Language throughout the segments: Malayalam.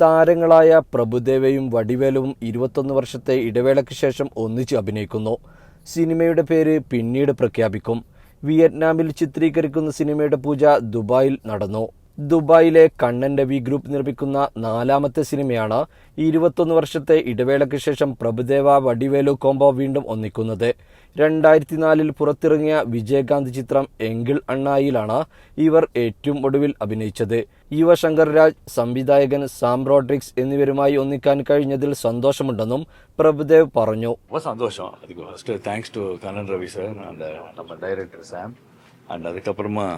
താരങ്ങളായ പ്രഭുദേവയും വടിവേലവും ഇരുപത്തൊന്ന് വർഷത്തെ ഇടവേളയ്ക്ക് ശേഷം ഒന്നിച്ച് അഭിനയിക്കുന്നു. സിനിമയുടെ പേര് പിന്നീട് പ്രഖ്യാപിക്കും. വിയറ്റ്നാമിൽ ചിത്രീകരിക്കുന്ന സിനിമയുടെ പൂജ ദുബായിൽ നടന്നു. ദുബായിലെ കണ്ണൻ രവി ഗ്രൂപ്പ് നിർമ്മിക്കുന്ന നാലാമത്തെ സിനിമയാണ് ഇരുപത്തൊന്ന് വർഷത്തെ ഇടവേളയ്ക്ക് ശേഷം പ്രഭുദേവ വടിവേലു കോംബോ വീണ്ടും ഒന്നിക്കുന്നത്. രണ്ടായിരത്തി നാലിൽ പുറത്തിറങ്ങിയ വിജയകാന്ത് ചിത്രം എങ്കിൾ അണ്ണായിലാണ് ഇവർ ഏറ്റവും ഒടുവിൽ അഭിനയിച്ചത്. യുവ ശങ്കർരാജ് സംവിധായകൻ സാം റോഡ്രിക്സ് എന്നിവരുമായി ഒന്നിക്കാൻ കഴിഞ്ഞതിൽ സന്തോഷമുണ്ടെന്നും പ്രഭുദേവ് പറഞ്ഞു. സന്തോഷം to Kannan Ravi and director Sam and അതുക്കപ്പുറമാ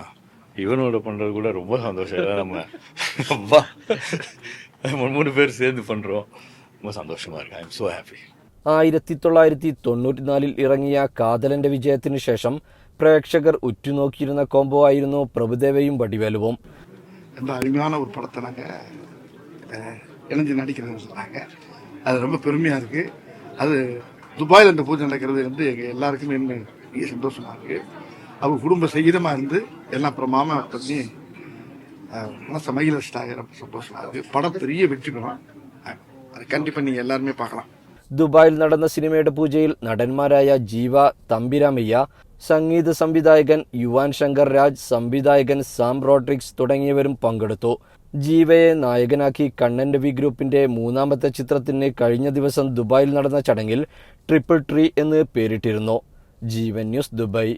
director Sam and அதுக்கப்புறமா இவனோட பண்றது கூட ரொம்ப சந்தோஷம் ஏன்னா நம்ம அப்பா, நம்ம மூணு பேர் சேர்ந்து பண்றோம் ரொம்ப சந்தோஷமா இருக்கு ஐ எம் ஸோ ஹாப்பி ആയിരത്തി തൊള്ളായിരത്തി തൊണ്ണൂറ്റിനാലിൽ ഇറങ്ങിയ കാതലന്റെ വിജയത്തിന് ശേഷം പ്രേക്ഷകർ ഉറ്റുനോക്കിയിരുന്ന കോംബോ ആയിരുന്നു പ്രഭുദേവയും വടിവേലുവും ரொம்ப அருமையான ஒரு படத்தை நாங்கள் இணைஞ்சு நடிக்கிறதுன்னு சொன்னாங்க அது ரொம்ப பெருமையாக இருக்குது அது துபாயில் இந்த பூஜை நடக்கிறது வந்து எங்கள் எல்லாருக்குமே இன்னும் பெரிய சந்தோஷமாக இருக்குது அவங்க குடும்ப சகிதமாக இருந்து எல்லாம் பிரமாம பண்ணி அஹ், மனசை மகிழ வச்சுட்டாங்க ரொம்ப சந்தோஷமாக இருக்குது படம் பெரிய வெற்றி பெறும் அஹ், அது கண்டிப்பாக நீங்கள் எல்லாருமே பார்க்கலாம் ദുബായിൽ നടന്ന സിനിമയുടെ പൂജയിൽ നടന്മാരായ ജീവ തമ്പിരാമയ്യ സംഗീത സംവിധായകൻ യുവാൻ ശങ്കർ രാജ് സംവിധായകൻ സാം റോഡ്രിക്സ് തുടങ്ങിയവരും പങ്കെടുത്തു ജീവയെ നായകനാക്കി കണ്ണൻ രവി ഗ്രൂപ്പിന്റെ മൂന്നാമത്തെ ചിത്രത്തിന് കഴിഞ്ഞ ദിവസം ദുബായിൽ നടന്ന ചടങ്ങിൽ ട്രിപ്പിൾ ട്രീ എന്ന് പേരിട്ടിരുന്നു ജീവൻ ന്യൂസ് ദുബായ്